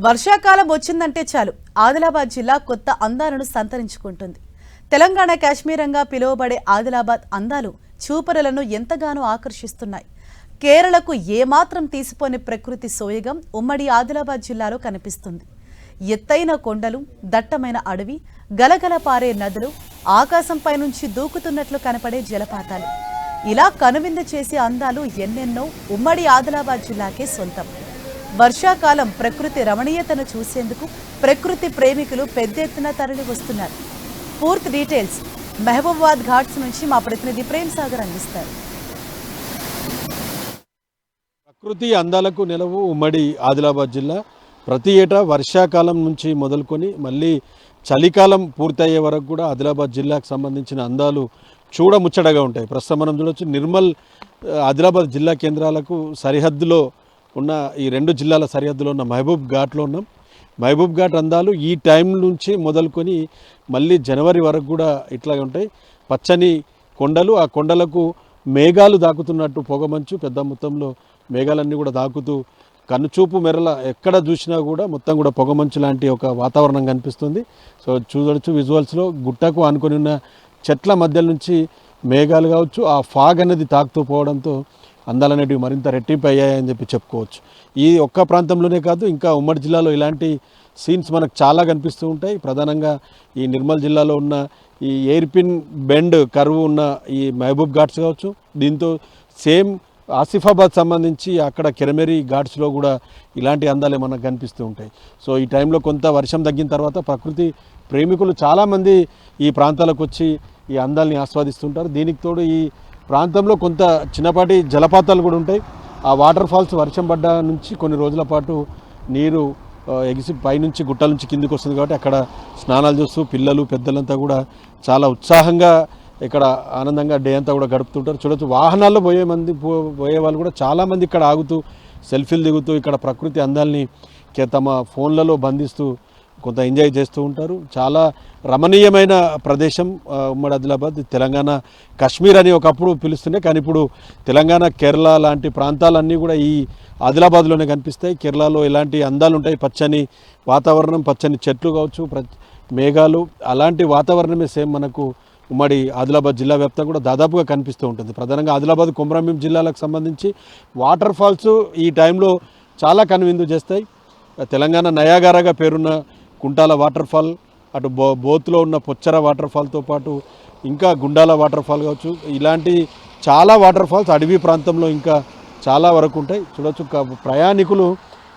వర్షాకాలం వచ్చిందంటే చాలు. ఆదిలాబాద్ జిల్లా కొత్త అందాలను సంతరించుకుంటుంది. తెలంగాణ కాశ్మీరంగా పిలువబడే ఆదిలాబాద్ అందాలు చూపరులను ఎంతగానో ఆకర్షిస్తున్నాయి. కేరళకు ఏమాత్రం తీసిపోని ప్రకృతి సోయగం ఉమ్మడి ఆదిలాబాద్ జిల్లాలో కనిపిస్తుంది. ఎత్తైన కొండలు దట్టమైన అడవి గలగల పారే నదులు ఆకాశంపై నుంచి దూకుతున్నట్లు కనపడే జలపాతాలు. ఇలా కనువిందు చేసే అందాలు ఎన్నెన్నో ఉమ్మడి ఆదిలాబాద్ జిల్లాకే సొంతం. వర్షాకాలం ప్రకృతి రమణీయతను చూసేందుకు ప్రకృతి ప్రేమికులు పెద్ద ఎత్తున తరలి వస్తున్నారు. పూర్తి డీటెయిల్స్ మెహబూబాద్ ఘాట్స్ నుంచి మా ప్రతినిధి ప్రేమ్ సాగర్ అందిస్తారు. ప్రకృతి అందాలకు నిలవు ఉమ్మడి ఆదిలాబాద్ జిల్లా. ప్రతి ఏటా వర్షాకాలం నుంచి మొదలుకొని మళ్ళీ చలికాలం పూర్తయ్యే వరకు కూడా ఆదిలాబాద్ జిల్లాకు సంబంధించిన అందాలు చూడముచ్చటగా ఉంటాయి. ప్రస్తుతం మనం చూడొచ్చు నిర్మల్ ఆదిలాబాద్ జిల్లా కేంద్రాలకు సరిహద్దులో ఉన్న ఈ రెండు జిల్లాల సరిహద్దులో ఉన్న మహబూబ్ ఘాట్లో ఉన్నాం. మహబూబ్ ఘాట్ అందాలు ఈ టైం నుంచి మొదలుకొని మళ్ళీ జనవరి వరకు కూడా ఇట్లాగే ఉంటాయి. పచ్చని కొండలు ఆ కొండలకు మేఘాలు దాకుతున్నట్టు పొగమంచు పెద్ద మొత్తంలో మేఘాలన్నీ కూడా దాకుతూ కనుచూపు మెరల ఎక్కడ చూసినా కూడా మొత్తం కూడా పొగమంచు లాంటి ఒక వాతావరణం కనిపిస్తుంది. సో చూడొచ్చు విజువల్స్లో గుట్టకు ఆనుకొని ఉన్న చెట్ల మధ్య నుంచి మేఘాలు కావచ్చు ఆ ఫాగ్ అనేది తాకుతూ పోవడంతో అందాలు అనేటివి మరింత రెట్టింపు అయ్యాయని చెప్పి చెప్పుకోవచ్చు. ఈ ఒక్క ప్రాంతంలోనే కాదు ఇంకా ఉమ్మడి జిల్లాలో ఇలాంటి సీన్స్ మనకు చాలా కనిపిస్తూ ఉంటాయి. ప్రధానంగా ఈ నిర్మల్ జిల్లాలో ఉన్న ఈ ఎయిర్పిన్ బెండ్ కరువు ఉన్న ఈ మహబూబ్ ఘాట్స్ కావచ్చు దీంతో సేమ్ ఆసిఫాబాద్ సంబంధించి అక్కడ కెరమెరి ఘాట్స్లో కూడా ఇలాంటి అందాలే మనకు కనిపిస్తూ ఉంటాయి. సో ఈ టైంలో కొంత వర్షం తగ్గిన తర్వాత ప్రకృతి ప్రేమికులు చాలామంది ఈ ప్రాంతాలకు వచ్చి ఈ అందాల్ని ఆస్వాదిస్తుంటారు. దీనికి తోడు ఈ ప్రాంతంలో కొంత చిన్నపాటి జలపాతాలు కూడా ఉంటాయి. ఆ వాటర్ ఫాల్స్ వర్షం పడ్డ నుంచి కొన్ని రోజుల పాటు నీరు ఎగిసి పైనుంచి గుట్టల నుంచి కిందికి వస్తుంది కాబట్టి అక్కడ స్నానాలు చేస్తూ పిల్లలు పెద్దలంతా కూడా చాలా ఉత్సాహంగా ఇక్కడ ఆనందంగా డే అంతా కూడా గడుపుతుంటారు. చూడొచ్చు వాహనాల్లో పోయే మంది పో- పోయే వాళ్ళు కూడా చాలామంది ఇక్కడ ఆగుతూ సెల్ఫీలు దిగుతూ ఇక్కడ ప్రకృతి అందాల్ని తమ ఫోన్లలో బంధిస్తూ కొంత ఎంజాయ్ చేస్తూ ఉంటారు. చాలా రమణీయమైన ప్రదేశం ఉమ్మడి ఆదిలాబాద్ తెలంగాణ కాశ్మీర్ అని ఒకప్పుడు పిలుస్తుండే కానీ ఇప్పుడు తెలంగాణ కేరళ లాంటి ప్రాంతాలన్నీ కూడా ఈ ఆదిలాబాద్లోనే కనిపిస్తాయి. కేరళలో ఎలాంటి అందాలు ఉంటాయి పచ్చని వాతావరణం పచ్చని చెట్లు కావచ్చు మేఘాలు అలాంటి వాతావరణమే సేమ్ మనకు ఉమ్మడి ఆదిలాబాద్ జిల్లా వ్యాప్తంగా కూడా దాదాపుగా కనిపిస్తూ ఉంటుంది. ప్రధానంగా ఆదిలాబాద్ కుమ్రంభీం జిల్లాలకు సంబంధించి వాటర్ ఫాల్స్ ఈ టైంలో చాలా కనువిందు చేస్తాయి. తెలంగాణ నయాగారాగా పేరున్న కుంటాల వాటర్ ఫాల్ అటు బో బోత్లో ఉన్న పొచ్చర వాటర్ ఫాల్తో పాటు ఇంకా గుండాల వాటర్ ఫాల్ కావచ్చు. ఇలాంటి చాలా వాటర్ ఫాల్స్ అడవి ప్రాంతంలో ఇంకా చాలా వరకు ఉంటాయి. చూడొచ్చు ప్రయాణికులు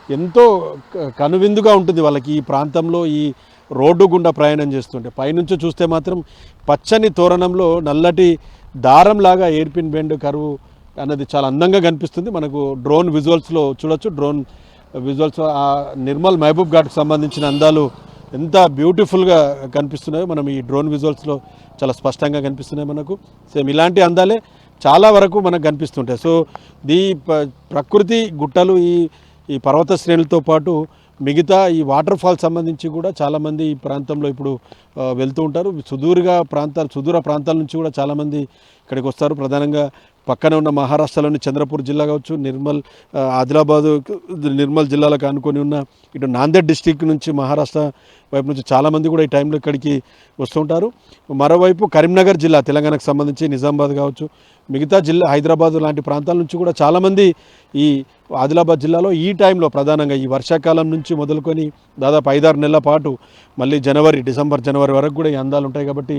ఎంతో క- కనువిందుగా ఉంటుంది వాళ్ళకి ఈ ప్రాంతంలో ఈ రోడ్డు గుండా ప్రయాణం చేస్తుంటే. పైనుంచి చూస్తే మాత్రం పచ్చని తోరణంలో నల్లటి దారంలాగా ఎయిర్పిన్ బెండ్ కరువు అన్నది చాలా అందంగా కనిపిస్తుంది. మనకు డ్రోన్ విజువల్స్లో చూడొచ్చు. డ్రోన్ విజువల్స్ ఆ నిర్మల్ మహబూబ్ ఘాట్కి సంబంధించిన అందాలు ఎంత బ్యూటిఫుల్గా కనిపిస్తున్నాయో మనం ఈ డ్రోన్ విజువల్స్లో చాలా స్పష్టంగా కనిపిస్తున్నాయి మనకు. సేమ్ ఇలాంటి అందాలే చాలా వరకు మనకు కనిపిస్తుంటాయి. సో దీ ప- ప్రకృతి గుట్టలు ఈ ఈ పర్వత శ్రేణులతో పాటు మిగతా ఈ వాటర్ ఫాల్స్ సంబంధించి కూడా చాలామంది ఈ ప్రాంతంలో ఇప్పుడు వెళ్తూ ఉంటారు. సుదూరుగా ప్రాంతాలు సుదూర ప్రాంతాల నుంచి కూడా చాలామంది ఇక్కడికి వస్తారు. ప్రధానంగా పక్కన ఉన్న మహారాష్ట్రలోని చంద్రపూర్ జిల్లా కావచ్చు నిర్మల్ ఆదిలాబాద్ ఆదిలాబాదు నిర్మల్ జిల్లాలకు అనుకొని ఉన్న ఇటు నాందేడ్ డిస్టిక్ నుంచి మహారాష్ట్ర వైపు నుంచి చాలామంది కూడా ఈ టైంలో ఇక్కడికి వస్తుంటారు మరోవైపు కరీంనగర్ జిల్లా తెలంగాణకు సంబంధించి నిజామాబాద్ కావచ్చు మిగతా జిల్లా హైదరాబాద్ లాంటి ప్రాంతాల నుంచి కూడా చాలామంది ఈ ఆదిలాబాద్ జిల్లాలో ఈ టైంలో ప్రధానంగా ఈ వర్షాకాలం నుంచి మొదలుకొని దాదాపు ఐదారు నెలల పాటు మళ్ళీ జనవరి డిసెంబర్ జనవరి వరకు కూడా ఈ అందాలు ఉంటాయి కాబట్టి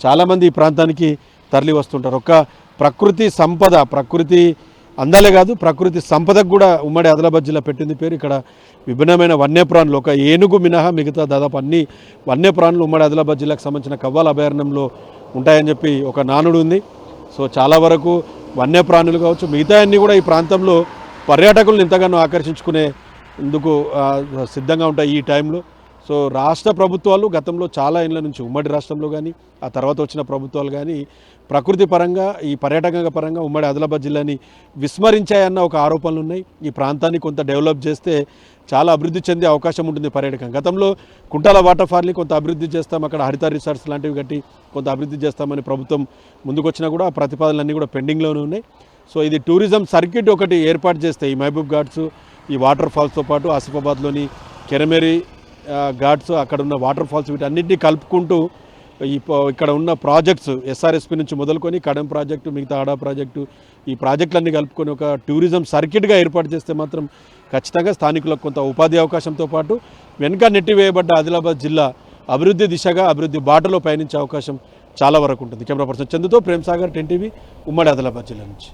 చాలామంది ఈ ప్రాంతానికి తరలి వస్తుంటారు. ఒక ప్రకృతి సంపద ప్రకృతి అందాలే కాదు ప్రకృతి సంపదకు కూడా ఉమ్మడి ఆదిలాబాద్ జిల్లా పెట్టింది పేరు. ఇక్కడ విభిన్నమైన వన్యప్రాణులు ఒక ఏనుగు మినహా మిగతా దాదాపు అన్ని వన్యప్రాణులు ఉమ్మడి ఆదిలాబాద్ జిల్లాకు సంబంధించిన కవ్వాల అభయారణ్యంలో ఉంటాయని చెప్పి ఒక నానుడు ఉంది. సో చాలా వరకు వన్యప్రాణులు కావచ్చు మిగతా అన్నీ కూడా ఈ ప్రాంతంలో పర్యాటకులను ఎంతగానో ఆకర్షించుకునే ఇందుకు సిద్ధంగా ఉంటాయి ఈ టైంలో. సో రాష్ట్ర ప్రభుత్వాలు గతంలో చాలా ఏళ్ళ నుంచి ఉమ్మడి రాష్ట్రంలో కానీ ఆ తర్వాత వచ్చిన ప్రభుత్వాలు కానీ ప్రకృతి పరంగా ఈ పర్యాటక పరంగా ఉమ్మడి ఆదిలాబాద్ జిల్లాని విస్మరించాయన్న ఒక ఆరోపణలు ఉన్నాయి. ఈ ప్రాంతాన్ని కొంత డెవలప్ చేస్తే చాలా అభివృద్ధి చెందే అవకాశం ఉంటుంది పర్యాటకం. గతంలో కుంటాల వాటర్ ఫాల్ని కొంత అభివృద్ధి చేస్తాం అక్కడ హరిత రిసార్ట్స్ లాంటివి కట్టి కొంత అభివృద్ధి చేస్తామని ప్రభుత్వం ముందుకొచ్చినా కూడా ఆ ప్రతిపాదనలన్నీ కూడా పెండింగ్లోనే ఉన్నాయి. సో ఇది టూరిజం సర్క్యూట్ ఒకటి ఏర్పాటు చేస్తే ఈ మహబూబ్ ఘాట్స్ ఈ వాటర్ ఫాల్స్తో పాటు ఆసిఫాబాద్లోని కెరమెరి ఘాట్స్ అక్కడ ఉన్న వాటర్ ఫాల్స్ వీటన్నిటిని కలుపుకుంటూ ఈ ఇక్కడ ఉన్న ప్రాజెక్ట్స్ ఎస్ఆర్ఎస్పి నుంచి మొదలుకొని కడం ప్రాజెక్టు మిగతా ఆడా ప్రాజెక్టు ఈ ప్రాజెక్టులన్నీ కలుపుకొని ఒక టూరిజం సర్కిట్గా ఏర్పాటు చేస్తే మాత్రం ఖచ్చితంగా స్థానికులకు కొంత ఉపాధి అవకాశంతో పాటు వెనుక నెట్టివేయబడ్డ ఆదిలాబాద్ జిల్లా అభివృద్ధి దిశగా అభివృద్ధి బాటలో పయనించే అవకాశం చాలా వరకు ఉంటుంది. కెమెరా పర్సన్ చందుతో ప్రేమ్ సాగర్ టెన్ టీవీ ఉమ్మడి ఆదిలాబాద్ జిల్లా నుంచి.